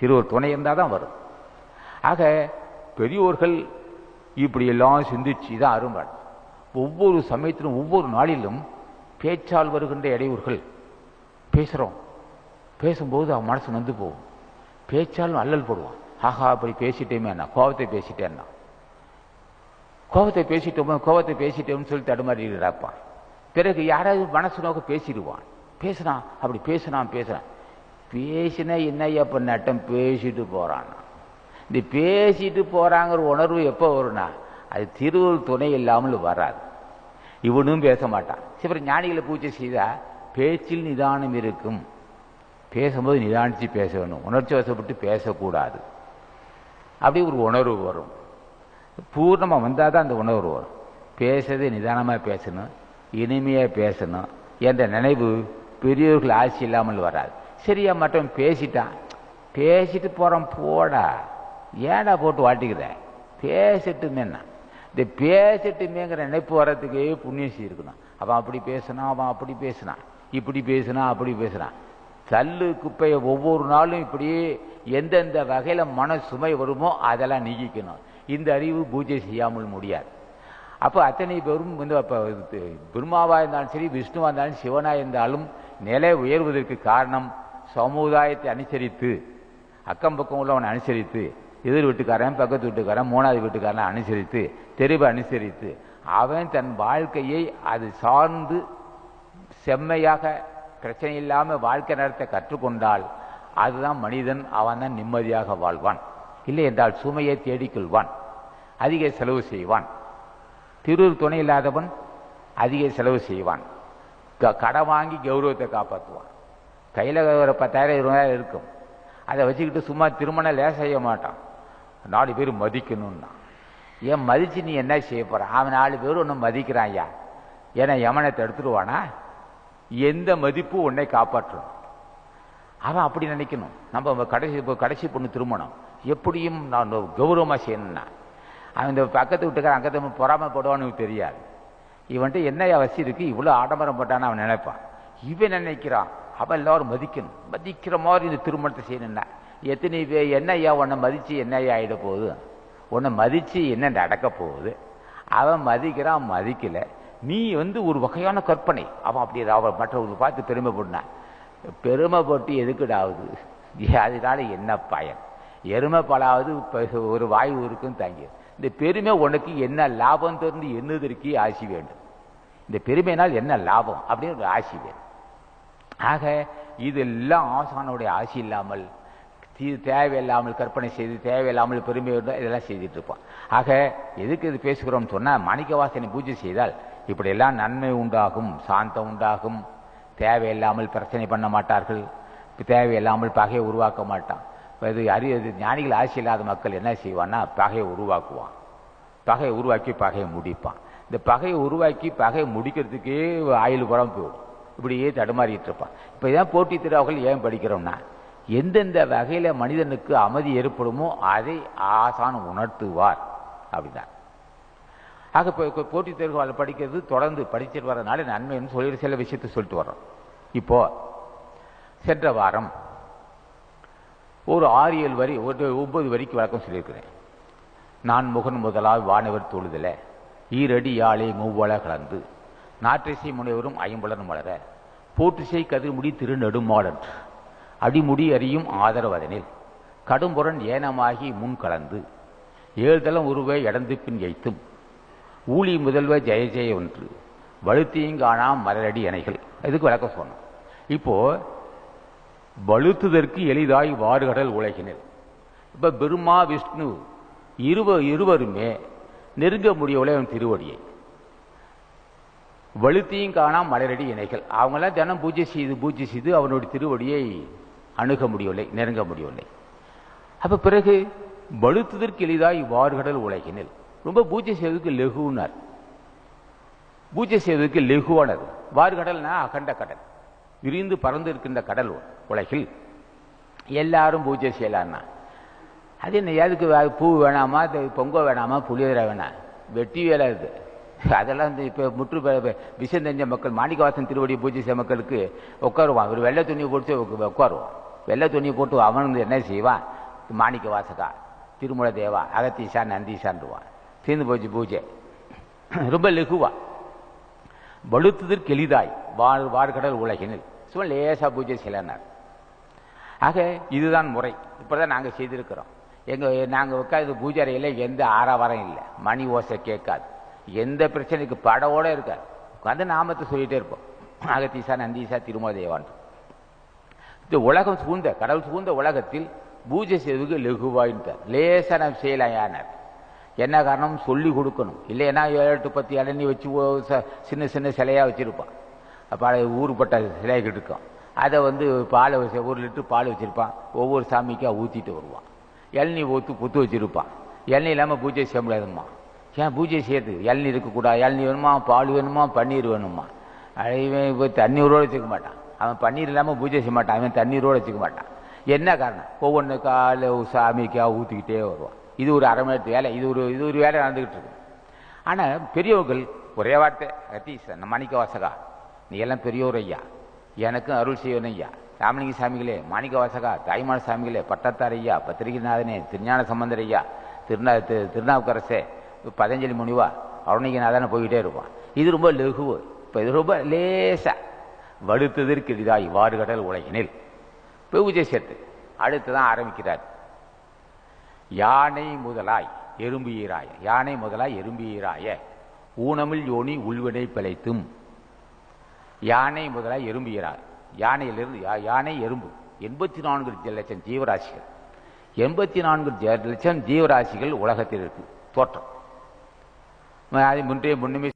சிறுவர் துணை இருந்தால் தான் வரும். ஆக பெரியோர்கள் இப்படியெல்லாம் சிந்திச்சு தான் அரும்பாள். ஒவ்வொரு சமயத்திலும் ஒவ்வொரு நாளிலும் பேச்சால் வருகின்ற இடையூறுகள். பேசுகிறோம் பேசும்போது அவன் மனசு நொந்து போகும். பேச்சாலும் அல்லல் போடுவான். ஆஹா அப்படி பேசிட்டேமே என்ன கோபத்தை பேசிட்டேன்னா கோபத்தை பேசிட்டோமோ கோபத்தை பேசிட்டோம்னு சொல்லி தடுமாறி நடப்பான் பிறகு யாராவது மனசு நோக்க பேசிடுவான். பேசுனான் அப்படி பேசுனான் பேசுனான். பேசினா என்னையா இப்போ நட்டம்? பேசிட்டு போறான். இந்த பேசிட்டு போறாங்கிற உணர்வு எப்போ வரும்னா அது திருவள்ளுவர் துணை இல்லாமல் வராது. இவனும் பேச மாட்டான். சில ஞானிகளை பூஜை செய்தா பேச்சில் நிதானம் இருக்கும். பேசும்போது நிதானித்து பேச வேணும் உணர்ச்சி வசப்பட்டு பேசக்கூடாது. அப்படி ஒரு உணர்வு வரும். பூர்ணமாக வந்தால் தான் அந்த உணர்வு வரும். பேசுறது நிதானமாக பேசணும். இனிமையாக பேசணும். என்ற நினைவு பெரியவர்கள் ஆட்சி இல்லாமல் வராது. சரியா மட்டும் பேசிட்டான். பேசிட்டு போகிறோம் போடா. ஏடா போட்டு வாட்டிக்கிற பேசிட்டுமேன்னா இந்த பேசிட்டுமேங்கிற நினைப்பு வர்றதுக்கு புண்ணியம் இருக்கணும் அவன் அப்படி பேசினான் அவன் அப்படி பேசினான் இப்படி பேசினான் அப்படி பேசினான் தள்ளு குப்பையை ஒவ்வொரு நாளும் இப்படி எந்தெந்த வகையில் மன சுமை வருமோ அதெல்லாம் நீக்கிக்கணும். இந்த அறிவு பூஜை செய்யாமல் முடியாது. அப்போ அத்தனை பேரும் வந்து அப்போ பிரம்மாவாக இருந்தாலும் சரி விஷ்ணுவாக இருந்தாலும் சிவனாக இருந்தாலும் நிலை உயர்வதற்கு காரணம் சமுதாயத்தை அனுசரித்து அக்கம் பக்கம் உள்ளவனை அனுசரித்து எதிர் வீட்டுக்காரன் பக்கத்து வீட்டுக்காரன் மூணாவது வீட்டுக்காரன் அனுசரித்து தெருவை அனுசரித்து அவன் தன் வாழ்க்கையை அது சார்ந்து செம்மையாக பிரச்சனை இல்லாமல் வாழ்க்கை நடத்த கற்றுக்கொண்டால் அதுதான் மனிதன் அவன் தான் நிம்மதியாக வாழ்வான். இல்லை என்றால் சுமையை தேடிக்கொள்வான் அதிக செலவு செய்வான். திருவுரு துணை இல்லாதவன் அதிக செலவு செய்வான். கடை வாங்கி கௌரவத்தை காப்பாற்றுவான். கையில் ஒரு பத்தாயிரம் இருபதாயிரம் இருக்கும். அதை வச்சுக்கிட்டு சும்மா திருமணம் லேச செய்ய மாட்டான். நாலு பேர் மதிக்கணும்னா. ஏன் மதித்து நீ என்ன செய்ய போகிற அவன் நாலு பேர் ஒன்று மதிக்கிறான் ஐயா ஏன்னா யமனை தடுத்துடுவானா எந்த மதிப்பும் உன்னை காப்பாற்றணும். அவன் அப்படி நினைக்கணும். நம்ம கடைசி இப்போ கடைசி பொண்ணு திருமணம். எப்படியும் நான் கௌரவமாக செய்யணும்னா. அவன் இந்த பக்கத்து விட்டுக்கார அங்கத்தை பொறாமப்படுவான்னு தெரியாது. இவன்ட்டு என்ன அவசியம் இருக்குது இவ்வளோ ஆடம்பரம் போட்டான்னு அவன் நினைப்பான். இவன் நினைக்கிறான்? அவன் எல்லாரும் மதிக்கணும். மதிக்கிற மாதிரி இந்த திருமணத்தை செய்யணும்னா. எத்தனை பேர் என்னையா உன்னை மதித்து என்னையா ஆகிட போகுது? உன்னை மதித்து என்ன நடக்க போகுது? அவன் மதிக்கிறான் மதிக்கலை. நீ வந்து ஒரு வகையான கற்பனை. அவன் அப்படி அவன் மற்றவர்கள் பார்த்து பெருமைப்படினான் பெருமைப்பட்டு எதுக்குடாவது அதனால என்ன பயன்? எருமை பலாவது ஒரு வாயு இருக்கும் தாங்கி இந்த பெருமை உனக்கு என்ன லாபம் தெரிந்து எண்ணுதற்கு ஆசி வேண்டும். இந்த பெருமைனால் என்ன லாபம்? அப்படின்னு ஒரு ஆசி வேணும். ஆக இதெல்லாம் ஆசானுடைய ஆசி இல்லாமல் இது தேவையில்லாமல் கற்பனை செய்து தேவையில்லாமல் பெருமை இதெல்லாம் செய்துட்டு இருப்பான். ஆக எதுக்கு இது பேசுகிறோம்னு சொன்னால் மாணிக்க வாசனை பூஜை செய்தால் இப்படியெல்லாம் நன்மை உண்டாகும் சாந்தம் உண்டாகும். தேவையில்லாமல் பிரச்சனை பண்ண மாட்டார்கள். தேவையில்லாமல் பகையை உருவாக்க மாட்டான். இது அறிவு ஞானிகள் ஆசி இல்லாத மக்கள் என்ன செய்வான்னா பகையை உருவாக்குவான். பகையை உருவாக்கி பகையை முடிப்பான். இந்த பகையை உருவாக்கி பகையை முடிக்கிறதுக்கே ஆயுள் புறம் போயிடும். இப்படியே தடுமாறிட்டு இருப்பான். இப்போ இதான் போட்டி திருவார்கள் ஏன் படிக்கிறோம்னா எந்தெந்த வகையில் மனிதனுக்கு அமைதி ஏற்படுமோ அதை ஆசான் உணர்த்துவார். அப்படிதான். ஆக இப்போ போட்டி தேர்வுகள் படிக்கிறது தொடர்ந்து படிச்சுட்டு வரதுனால நன்மைன்னு சொல்லி சில விஷயத்தை சொல்லிட்டு வர்றோம். இப்போ சென்ற வாரம் ஒரு ஆறு ஏழு வரி ஒரு ஒன்பது வரிக்கு வழக்கம் சொல்லியிருக்கிறேன். நான் முகன் முதலாக வானவர் தொழுதலை ஈரடி யாழை மூவள கலந்து. நாற்றிசை முனைவரும் ஐம்புலன் வளர போற்றிசை கதிர்முடி திருநெடுமாடன் அடிமுடி அறியும் ஆதரவதனில் கடும்புறன் ஏனமாகி முன் கலந்து ஏழ்தளம் உருவை இடந்து பின் எய்த்தும். ஊழி முதல்வ ஜெய ஜெய ஒன்று வலுத்தீங்கானாம் மலரடி அணைகள். இதுக்கு விளக்கம் சொன்னோம். இப்போ வலுத்துதற்கு எளிதாய் வாறுகடல் உலகினர் இப்போ பெருமா விஷ்ணு இருவ இருவருமே நெருங்க முடியவில்லை அவன் திருவடியை. வலுத்தையும் காணாம் மலரடி இணைகள். அவங்களாம் தினம் பூஜை செய்து பூஜை செய்து அவனுடைய திருவடியை அணுக முடியவில்லை நெருங்க முடியவில்லை. அப்போ பிறகு வலுத்துதற்கு எளிதாய் வார்கடல் உலகினில். ரொம்ப பூஜை செய்வதற்கு லெகுனார். பூஜை செய்வதற்கு லெகுவானது. வார்கடல்னா அகண்ட கடல். விரிந்து பறந்து இருக்கின்ற கடல் உலகில். எல்லாரும் பூஜை செய்யலான்னா. அது என்ன எதுக்கு பூ வேணாமா பொங்கல் வேணாமா புளியோதரை வேணாம். வெட்டி வேலை இது அதெல்லாம் இந்த இப்போ முற்று விஷயம் தெரிஞ்ச மக்கள் மாணிக்கவாசன் திருவடி பூஜை செய்ய மக்களுக்கு உட்காருவான். ஒரு வெள்ளை துணியை போட்டு உட்காருவான். வெள்ளை துணியை போட்டு அவன் வந்து என்ன செய்வான்? மாணிக்க வாசகா திருமல தேவா அகத்தீசா நந்தீசான்டுவான் தீர்ந்து போச்சு பூஜை. ரொம்ப லெகுவா. வலுத்துதற்கு எளிதாய் வாழ் வார்கடல் உலகினில். சும்மா லேசா பூஜை செய்யலன்னார். ஆக இதுதான் முறை. இப்பதான் நாங்கள் செய்திருக்கிறோம். எங்கள் நாங்கள் உட்காந்து பூஜை அறையில் எந்த ஆறாவாரம் இல்லை. மணி ஓசை கேட்காது. எந்த பிரச்சனைக்கு படவோட இருக்க. உட்காந்து நாமத்தை சொல்லிட்டே இருப்போம். அகத்தீசா நந்தீசா திருமல தேவான் இந்த உலகம் சூழ்ந்த கடவுள் சூழ்ந்த உலகத்தில் பூஜை செய்வதுக்கு லெகுவாயின்ட்டார் லேசாக நம்ம செய்யலாயானார் என்ன காரணம்? சொல்லி கொடுக்கணும். இல்லைன்னா ஏழு எட்டு பத்து இளநீ வச்சு ஓ- ச- சின்ன சின்ன சிலையாக வச்சுருப்பான். அப்போ ஊருப்பட்ட சிலைகள் இருக்கும் அதை வந்து பாலை வச்சு ஒரு லிட்டர் பால் வச்சுருப்பான். ஒவ்வொரு சாமிக்கும் ஊற்றிட்டு வருவான். இளநீ ஊற்று புத்து வச்சிருப்பான். இளநீ இல்லாமல் பூஜை செய்ய முடியாதும்மா. ஏன் பூஜை செய்யறதுக்கு இளநீர் இருக்கக்கூடாது இளநீ வேணுமா? பால் வேணுமா? பன்னீர் வேணுமா? அட இவன் இப்போ தண்ணீரோடு வச்சுக்க மாட்டான். அவன் பன்னீர் இல்லாமல் பூஜை செய்ய மாட்டான். அவன் தண்ணீரோடு வச்சுக்க மாட்டான். என்ன காரணம்? ஒவ்வொன்று காலை சாமிக்கா ஊற்றிக்கிட்டே வருவான். இது ஒரு அரை மணி வேலை. இது ஒரு இது ஒரு வேலை நடந்துக்கிட்டு இருக்கு. ஆனால் பெரியவர்கள் ஒரே வார்த்தை ரத்தீஷ் நம்ம மாணிக்க வாசகா நீ எல்லாம் பெரியோர் ஐயா. எனக்கும் அருள் செய்யணும் ஐயா. ராமலிங்க சாமிகளே மாணிக்க வாசகா தாய்மான சாமிகளே பட்டத்தார் ஐயா பத்திரிகைநாதனே திருஞான சம்பந்தர் ஐயா திருநா திருநாவுக்கரசே பதஞ்சலி முனிவா அருணிகநாதனை போய்கிட்டே இருப்பான். இது ரொம்ப லெகுவு. இப்போ இது ரொம்ப லேசா. வலுத்ததற்கு இவ்வாறு வாறுகடல் உலகினில். பூஜை சேர்த்து. அடுத்து தான் ஆரம்பிக்கிறார். யானை முதலாய் எறும்புயிராய யானை முதலாய் எறும்புயிராய ஊனமில் யோனி உள்வினை பிழைத்தும். யானை முதலாய் எறும்புயிராய் யானையிலிருந்து யா- யானை எறும்பு. எண்பத்தி நான்கு லட்சம் ஜீவராசிகள். எண்பத்தி நான்கு லட்சம் ஜீவராசிகள் உலகத்தில் இருக்கு. தோற்றம். मैं आज मुंटे बुंड